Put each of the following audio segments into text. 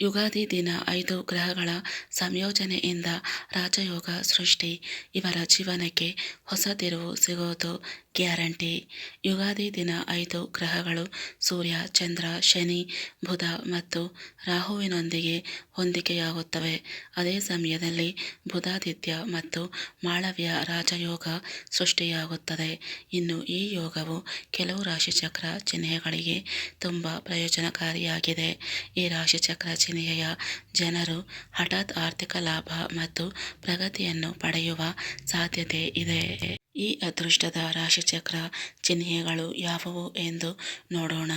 ಯುಗಾದಿ ದಿನ ಐದು ಗ್ರಹಗಳ ಸಂಯೋಜನೆಯಿಂದ ರಾಜಯೋಗ ಸೃಷ್ಟಿ. ಇವರ ಜೀವನಕ್ಕೆ ಹೊಸ ತಿರುವು ಸಿಗೋದು ಗ್ಯಾರಂಟಿ. ಯುಗಾದಿ ದಿನ ಐದು ಗ್ರಹಗಳು ಸೂರ್ಯ, ಚಂದ್ರ, ಶನಿ, ಬುಧ ಮತ್ತು ರಾಹುವಿನೊಂದಿಗೆ ಹೊಂದಿಕೆಯಾಗುತ್ತವೆ. ಅದೇ ಸಮಯದಲ್ಲಿ ಬುಧಾದಿತ್ಯ ಮತ್ತು ಮಾಳವ್ಯ ರಾಜಯೋಗ ಸೃಷ್ಟಿಯಾಗುತ್ತದೆ. ಇನ್ನು ಈ ಯೋಗವು ಕೆಲವು ರಾಶಿಚಕ್ರ ಚಿಹ್ನೆಗಳಿಗೆ ತುಂಬ ಪ್ರಯೋಜನಕಾರಿಯಾಗಿದೆ. ಈ ರಾಶಿಚಕ್ರ ಚಿಹ್ನೆಯ ಜನರು ಹಠಾತ್ ಆರ್ಥಿಕ ಲಾಭ ಮತ್ತು ಪ್ರಗತಿಯನ್ನು ಪಡೆಯುವ ಸಾಧ್ಯತೆ ಇದೆ. ಈ ಅದೃಷ್ಟದ ರಾಶಿಚಕ್ರ ಚಿಹ್ನೆಗಳು ಯಾವುವು ಎಂದು ನೋಡೋಣ.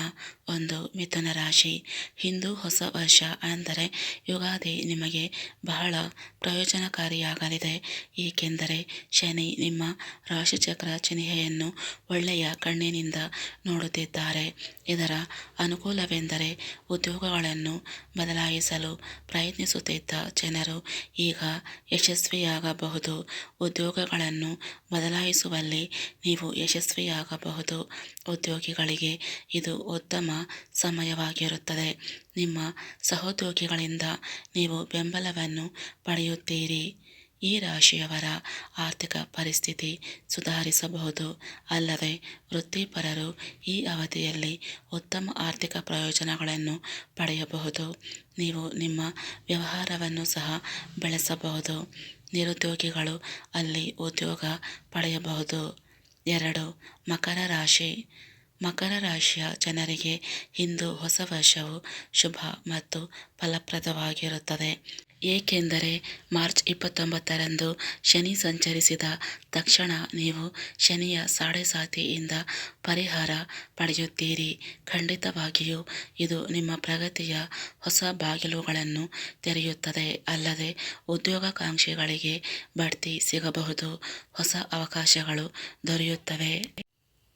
ಒಂದು ಮಿಥುನ ರಾಶಿ. ಹಿಂದೂ ಹೊಸ ವರ್ಷ ಅಂದರೆ ಯುಗಾದಿ ನಿಮಗೆ ಬಹಳ ಪ್ರಯೋಜನಕಾರಿಯಾಗಲಿದೆ. ಏಕೆಂದರೆ ಶನಿ ನಿಮ್ಮ ರಾಶಿಚಕ್ರ ಚಿಹ್ನೆಯನ್ನು ಒಳ್ಳೆಯ ಕಣ್ಣಿನಿಂದ ನೋಡುತ್ತಿದ್ದಾರೆ. ಇದರ ಅನುಕೂಲವೆಂದರೆ ಉದ್ಯೋಗಗಳನ್ನು ಬದಲಾಯಿಸಲು ಪ್ರಯತ್ನಿಸುತ್ತಿದ್ದ ಜನರು ಈಗ ಯಶಸ್ವಿಯಾಗಬಹುದು. ಉದ್ಯೋಗಗಳನ್ನು ಬದಲಾಯಿಸುವಲ್ಲಿ ನೀವು ಯಶಸ್ವಿಯಾಗಬಹುದು. ಉದ್ಯೋಗಿಗಳಿಗೆ ಇದು ಉತ್ತಮ ಸಮಯವಾಗಿರುತ್ತದೆ. ನಿಮ್ಮ ಸಹೋದ್ಯೋಗಿಗಳಿಂದ ನೀವು ಬೆಂಬಲವನ್ನು ಪಡೆಯುತ್ತೀರಿ. ಈ ರಾಶಿಯವರ ಆರ್ಥಿಕ ಪರಿಸ್ಥಿತಿ ಸುಧಾರಿಸಬಹುದು. ಅಲ್ಲದೆ ವೃತ್ತಿಪರರು ಈ ಅವಧಿಯಲ್ಲಿ ಉತ್ತಮ ಆರ್ಥಿಕ ಪ್ರಯೋಜನಗಳನ್ನು ಪಡೆಯಬಹುದು. ನೀವು ನಿಮ್ಮ ವ್ಯವಹಾರವನ್ನು ಸಹ ಬೆಳೆಸಬಹುದು. ನಿರುದ್ಯೋಗಿಗಳು ಅಲ್ಲಿ ಉದ್ಯೋಗ ಪಡೆಯಬಹುದು. ಎರಡು, ಮಕರ ರಾಶಿ. ಮಕರ ರಾಶಿಯ ಜನರಿಗೆ ಇಂದು ಹೊಸ ವರ್ಷವು ಶುಭ ಮತ್ತು ಫಲಪ್ರದವಾಗಿರುತ್ತದೆ. ಏಕೆಂದರೆ ಮಾರ್ಚ್ ಇಪ್ಪತ್ತೊಂಬತ್ತರಂದು ಶನಿ ಸಂಚರಿಸಿದ ತಕ್ಷಣ ನೀವು ಶನಿಯ ಸಾಡೆಸಾತಿಯಿಂದ ಪರಿಹಾರ ಪಡೆಯುತ್ತೀರಿ. ಖಂಡಿತವಾಗಿಯೂ ಇದು ನಿಮ್ಮ ಪ್ರಗತಿಯ ಹೊಸ ಬಾಗಿಲುಗಳನ್ನು ತೆರೆಯುತ್ತದೆ. ಅಲ್ಲದೆ ಉದ್ಯೋಗಾಕಾಂಕ್ಷಿಗಳಿಗೆ ಬಡ್ತಿ ಸಿಗಬಹುದು. ಹೊಸ ಅವಕಾಶಗಳು ದೊರೆಯುತ್ತವೆ.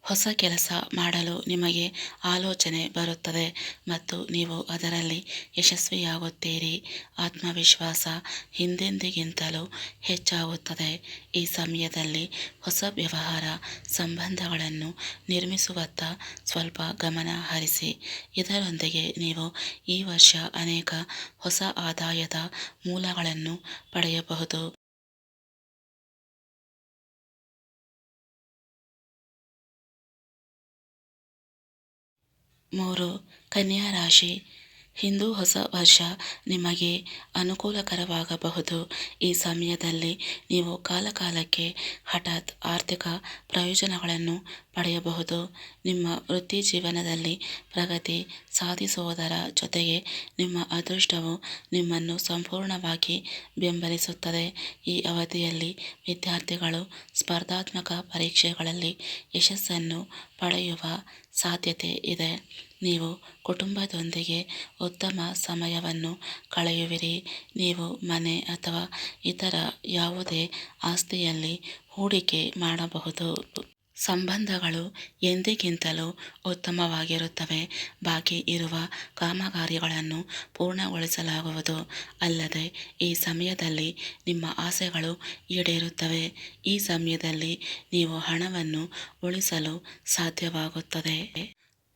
ಹೊಸ ಕೆಲಸ ಮಾಡಲು ನಿಮಗೆ ಆಲೋಚನೆ ಬರುತ್ತದೆ ಮತ್ತು ನೀವು ಅದರಲ್ಲಿ ಯಶಸ್ವಿಯಾಗುತ್ತೀರಿ. ಆತ್ಮವಿಶ್ವಾಸ ಹಿಂದೆಂದಿಗಿಂತಲೂ ಹೆಚ್ಚಾಗುತ್ತದೆ. ಈ ಸಮಯದಲ್ಲಿ ಹೊಸ ವ್ಯವಹಾರ ಸಂಬಂಧಗಳನ್ನು ನಿರ್ಮಿಸುವತ್ತ ಸ್ವಲ್ಪ ಗಮನ ಹರಿಸಿ. ಇದರೊಂದಿಗೆ ನೀವು ಈ ವರ್ಷ ಅನೇಕ ಹೊಸ ಆದಾಯದ ಮೂಲಗಳನ್ನು ಪಡೆಯಬಹುದು. ಮೂರು ಕನ್ಯಾ ರಾಶಿ ಹಿಂದೂ ಹೊಸ ವರ್ಷ ನಿಮಗೆ ಅನುಕೂಲಕರವಾಗಬಹುದು. ಈ ಸಮಯದಲ್ಲಿ ನೀವು ಕಾಲಕಾಲಕ್ಕೆ ಹಠಾತ್ ಆರ್ಥಿಕ ಪ್ರಯೋಜನಗಳನ್ನು ಪಡೆಯಬಹುದು. ನಿಮ್ಮ ವೃತ್ತಿ ಜೀವನದಲ್ಲಿ ಪ್ರಗತಿ ಸಾಧಿಸುವುದರ ಜೊತೆಗೆ ನಿಮ್ಮ ಅದೃಷ್ಟವು ನಿಮ್ಮನ್ನು ಸಂಪೂರ್ಣವಾಗಿ ಬೆಂಬಲಿಸುತ್ತದೆ. ಈ ಅವಧಿಯಲ್ಲಿ ವಿದ್ಯಾರ್ಥಿಗಳು ಸ್ಪರ್ಧಾತ್ಮಕ ಪರೀಕ್ಷೆಗಳಲ್ಲಿ ಯಶಸ್ಸನ್ನು ಪಡೆಯುವ ಸಾಧ್ಯತೆ ಇದೆ. ನೀವು ಕುಟುಂಬದೊಂದಿಗೆ ಉತ್ತಮ ಸಮಯವನ್ನು ಕಳೆಯುವಿರಿ. ನೀವು ಮನೆ ಅಥವಾ ಇತರ ಯಾವುದೇ ಆಸ್ತಿಯಲ್ಲಿ ಹೂಡಿಕೆ ಮಾಡಬಹುದು. ಸಂಬಂಧಗಳು ಎಂದಿಗಿಂತಲೂ ಉತ್ತಮವಾಗಿರುತ್ತವೆ. ಬಾಕಿ ಇರುವ ಕಾಮಗಾರಿಗಳನ್ನು ಪೂರ್ಣಗೊಳಿಸಲಾಗುವುದು. ಅಲ್ಲದೆ ಈ ಸಮಯದಲ್ಲಿ ನಿಮ್ಮ ಆಸೆಗಳು ಈಡೇರುತ್ತವೆ. ಈ ಸಮಯದಲ್ಲಿ ನೀವು ಹಣವನ್ನು ಉಳಿಸಲು ಸಾಧ್ಯವಾಗುತ್ತದೆ.